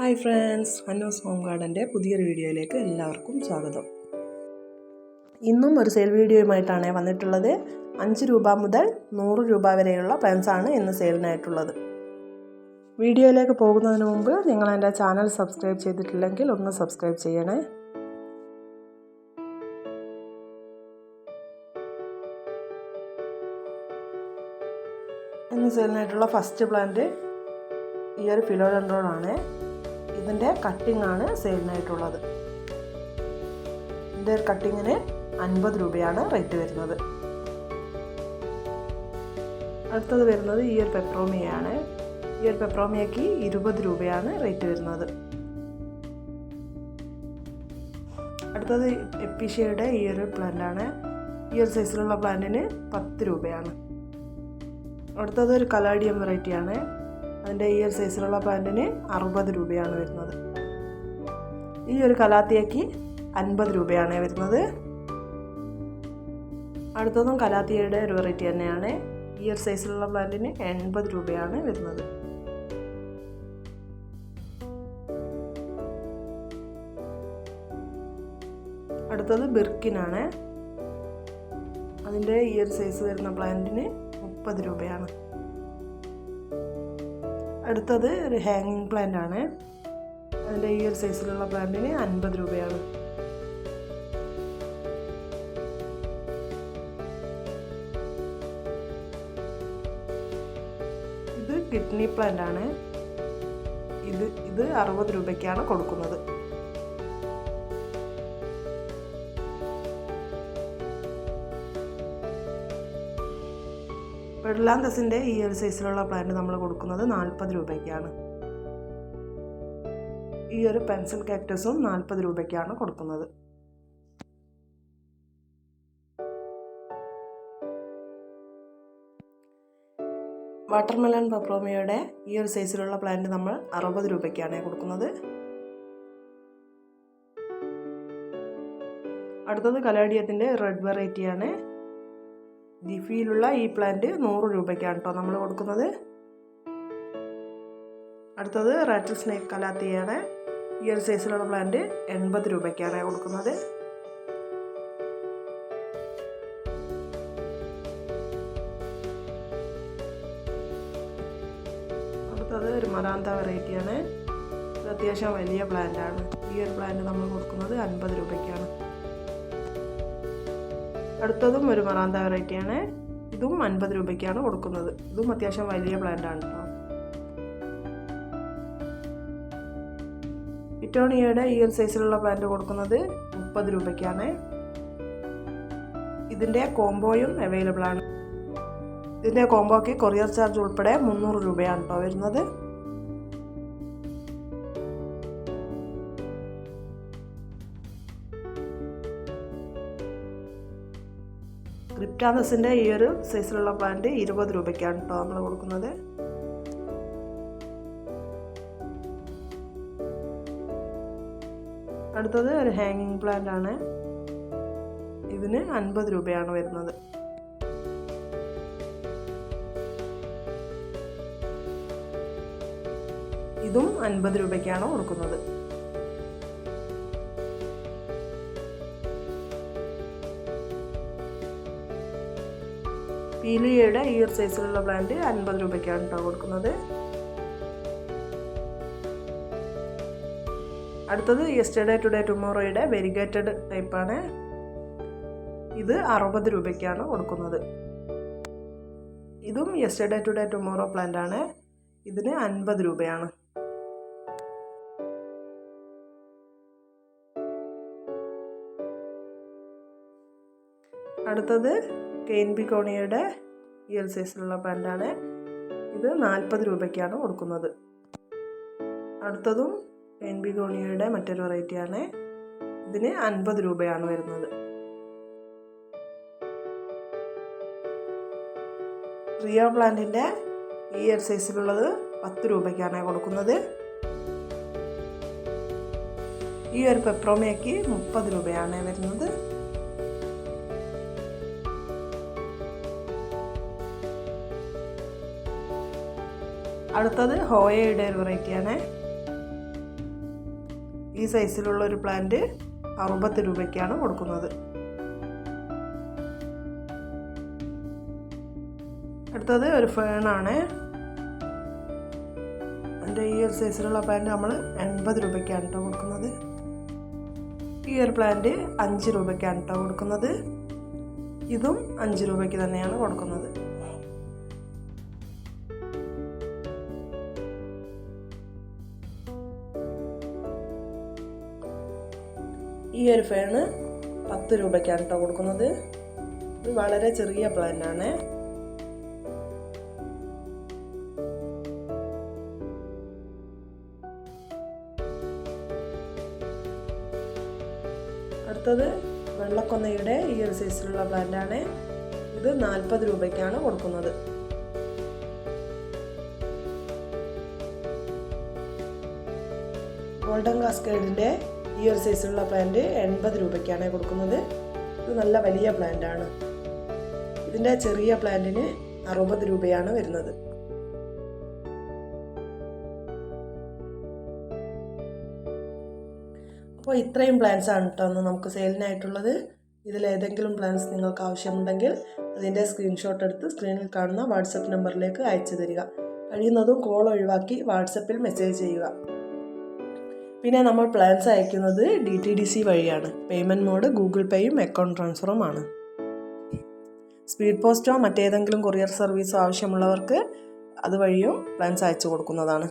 Hi friends അന്നോസ് home ഗാർഡന്റെ പുതിയൊരു വീഡിയോയിലേക്ക് എല്ലാവർക്കും സ്വാഗതം. ഇന്നും ഒരു സെയിൽ വീഡിയോയുമായിട്ടാണ് വന്നിട്ടുള്ളത്. അഞ്ച് രൂപ മുതൽ നൂറ് രൂപ വരെയുള്ള പ്ലാൻസാണ് ഇന്ന് സെയിലിനായിട്ടുള്ളത് വീഡിയോയിലേക്ക് പോകുന്നതിന് മുമ്പ് നിങ്ങൾ എന്റെ ചാനൽ സബ്സ്ക്രൈബ് ചെയ്തിട്ടില്ലെങ്കിൽ ഒന്ന് സബ്സ്ക്രൈബ് ചെയ്യണേ. ഇന്ന് സെയിലിനായിട്ടുള്ള ഫസ്റ്റ് പ്ലാന്റ് ഈ ഒരു ഫിലോഡൻഡ്രോണാണ് ഇതിന്റെ ആണ് സെയിലിനായിട്ടുള്ളത് ഇതിന്റെ കട്ടിങ്ങിന് അൻപത് രൂപയാണ് റേറ്റ് വരുന്നത്. അടുത്തത് വരുന്നത് ഈ ഒരു പെപ്രോമിയാണ് ഈ ഒരു പെപ്രോമിയക്ക് ഇരുപത് രൂപയാണ് റേറ്റ് വരുന്നത്. അടുത്തത് എപ്പിഷ്യയുടെ ഈ ഒരു പ്ലാന്റാണ് ഈ ഒരു സൈസിലുള്ള പ്ലാന്റിന് പത്ത് രൂപയാണ്. അടുത്തത് ഒരു കലാഡിയം വെറൈറ്റിയാണ് അതിന്റെ ഈ ഒരു സൈസിലുള്ള പാന്റിന് അറുപത് രൂപയാണ് വരുന്നത്. ഈ ഒരു കലാത്തിയക്ക് അൻപത് രൂപയാണ് വരുന്നത്. അടുത്തതും കലാത്തിയയുടെ ഒരു വെറൈറ്റി തന്നെയാണ്. ഈ ഒരു സൈസിലുള്ള പാന്റിന് എൺപത് രൂപയാണ് വരുന്നത്. അടുത്തത് ബിർക്കിനാണ്. അതിന്റെ ഈ ഒരു സൈസ് വരുന്ന പ്ലാന്റിന് മുപ്പത് രൂപയാണ്. അടുത്തത് ഒരു ഹാങ്ങിങ് പ്ലാന്റ് ആണ്. അതിന്റെ ഈ ഒരു സൈസിലുള്ള പ്ലാന്റിന് അൻപത് രൂപയാണ്. ഇത് കിഡ്നി പ്ലാന്റ് ആണ്. ഇത് ഇത് അറുപത് രൂപയ്ക്കാണ് കൊടുക്കുന്നത്. വെള്ളാന്തസിന്റെ ഈ ഒരു സൈസിലുള്ള പ്ലാന്റ് നമ്മൾ കൊടുക്കുന്നത് നാൽപ്പത് രൂപയ്ക്കാണ്. ഈ ഒരു പെൻസിൽ കാക്ടസും നാൽപ്പത് രൂപയ്ക്കാണ് കൊടുക്കുന്നത്. വാട്ടർമെലൺ പപ്രോമിയയുടെ ഈ ഒരു സൈസിലുള്ള പ്ലാന്റ് നമ്മൾ അറുപത് രൂപയ്ക്കാണ് കൊടുക്കുന്നത്. അടുത്തത് കലാഡിയത്തിന്റെ റെഡ് വെറൈറ്റിയാണ് ജിഫിയിലുള്ള ഈ പ്ലാന്റ് നൂറ് രൂപയ്ക്കാണ് കേട്ടോ നമ്മൾ കൊടുക്കുന്നത്. അടുത്തത് റാറ്റിൽ സ്നേക്ക് കലാത്തിയാണ്. ഈ ഒരു സൈസിലുള്ള പ്ലാന്റ് എൺപത് രൂപയ്ക്കാണ് കൊടുക്കുന്നത്. അടുത്തത് ഒരു മറാന്ത വെറൈറ്റിയാണ് അത്യാവശ്യം വലിയ പ്ലാന്റാണ് ഈ ഒരു പ്ലാന്റ് നമ്മൾ കൊടുക്കുന്നത് അൻപത് രൂപയ്ക്കാണ്. അടുത്തതും ഒരു മറാന്ത വെറൈറ്റിയാണ് ഇതും അൻപത് രൂപയ്ക്കാണ് കൊടുക്കുന്നത്. ഇതും അത്യാവശ്യം വലിയ പ്ലാന്റാണ് കേട്ടോ ഇറ്റോണിയയുടെ ഈ ഒരു സൈസിലുള്ള പ്ലാന്റ് കൊടുക്കുന്നത് മുപ്പത് രൂപയ്ക്കാണ്. ഇതിന്റെ കോംബോയും അവൈലബിൾ ആണ്. ഇതിന്റെ കോംബോയ്ക്ക് കൊറിയർ ചാർജ് ഉൾപ്പെടെ മുന്നൂറ് രൂപയാണ് കേട്ടോ വരുന്നത്. ക്രിപ്റ്റാനസിന്റെ ഈ ഒരു സൈസിലുള്ള പ്ലാന്റ് ഇരുപത് രൂപയ്ക്കാണ് കേട്ടോ നമ്മൾ കൊടുക്കുന്നത്. അടുത്തത് ഒരു ഹാങ്ങിങ് പ്ലാന്റ് ആണ്. ഇതിന് അൻപത് രൂപയാണ് വരുന്നത്. ഇതും അൻപത് രൂപയ്ക്കാണ് കൊടുക്കുന്നത്. പീലിയയുടെ ഈ ഒരു സൈസിലുള്ള പ്ലാന്റ് അൻപത് രൂപയ്ക്കാണ് കേട്ടോ കൊടുക്കുന്നത്. അടുത്തത് യെസ്റ്റർഡേ ടുഡേ ടുമോറോയുടെ വെരിഗേറ്റഡ് ടൈപ്പാണ് ഇത് അറുപത് രൂപയ്ക്കാണ് കൊടുക്കുന്നത്. ഇതും യെസ്റ്റർഡേ ടുഡേ ടുമോറോ പ്ലാന്റ് ആണ്. ഇതിന് അൻപത് രൂപയാണ്. അടുത്തത് കെയിൻ കോണിയുടെ ഈ എൽ സൈസിലുള്ള പാന്റാണ്. ഇത് നാൽപ്പത് രൂപയ്ക്കാണ് കൊടുക്കുന്നത്. അടുത്തതും കെയിൻ കോണിയുടെ മറ്റൊരു വെറൈറ്റിയാണ്. ഇതിന് അൻപത് രൂപയാണ് വരുന്നത്. റിയോ പ്ലാന്റിന്റെ ഈ എൽ സൈസിലുള്ളത് പത്ത് രൂപയ്ക്കാണ് കൊടുക്കുന്നത്. ഈ ഒരു പെപ്രോമയ്ക്ക് മുപ്പത് രൂപയാണ് വരുന്നത്. അടുത്തത് ഹോയയുടെ ഒരു വെറൈറ്റിയാണ്. ഈ സൈസിലുള്ള ഒരു പ്ലാന്റ് അറുപത് രൂപയ്ക്കാണ് കൊടുക്കുന്നത്. അടുത്തത് ഒരു ഫേണാണ്. എന്റെ ഈ ഒരു സൈസിലുള്ള പ്ലാന്റ് നമ്മൾ എൺപത് രൂപയ്ക്കാണ് കേട്ടോ കൊടുക്കുന്നത്. ഈ ഒരു പ്ലാന്റ് അഞ്ച് രൂപയ്ക്കാണ് കേട്ടോ കൊടുക്കുന്നത്. ഇതും അഞ്ച് രൂപയ്ക്ക് തന്നെയാണ് കൊടുക്കുന്നത്. ഈ ഒരു ഫേണ് പത്ത് രൂപയ്ക്കാണ് കേട്ടോ കൊടുക്കുന്നത്. ഇത് വളരെ ചെറിയ പ്ലാന്റാണ് അടുത്തത് വെള്ളക്കൊന്നയുടെ ഈ ഒരു സൈസിലുള്ള പ്ലാന്റാണ് ഇത് നാൽപ്പത് രൂപയ്ക്കാണ് കൊടുക്കുന്നത്. ഗോൾഡൻ കാസ്കേഡിന്റെ ഈ ഒരു സൈസിലുള്ള പ്ലാന്റ് എൺപത് രൂപയ്ക്കാണ് കൊടുക്കുന്നത്. ഇത് നല്ല വലിയ പ്ലാന്റ് ആണ്. ഇതിന്റെ ചെറിയ പ്ലാന്റിന് അറുപത് രൂപയാണ് വരുന്നത്. അപ്പോൾ ഇത്രയും പ്ലാൻസ് ആണ് കേട്ടോ അന്ന് നമുക്ക് സെയിലിനായിട്ടുള്ളത് ഇതിൽ ഏതെങ്കിലും പ്ലാൻസ് നിങ്ങൾക്ക് ആവശ്യമുണ്ടെങ്കിൽ അതിന്റെ സ്ക്രീൻഷോട്ട് എടുത്ത് സ്ക്രീനിൽ കാണുന്ന വാട്സപ്പ് നമ്പറിലേക്ക് അയച്ചു തരിക. കഴിയുന്നതും കോൾ ഒഴിവാക്കി വാട്സപ്പിൽ മെസ്സേജ് ചെയ്യുക. പിന്നെ നമ്മൾ പ്ലാൻസ് അയക്കുന്നത് ഡി ടി ഡി സി വഴിയാണ്. പേയ്മെന്റ് മോഡ് ഗൂഗിൾ പേയും അക്കൗണ്ട് ട്രാൻസ്ഫറും ആണ്. സ്പീഡ് പോസ്റ്റോ മറ്റേതെങ്കിലും കൊറിയർ സർവീസോ ആവശ്യമുള്ളവർക്ക് അതുവഴിയും പ്ലാൻസ് അയച്ചു കൊടുക്കുന്നതാണ്.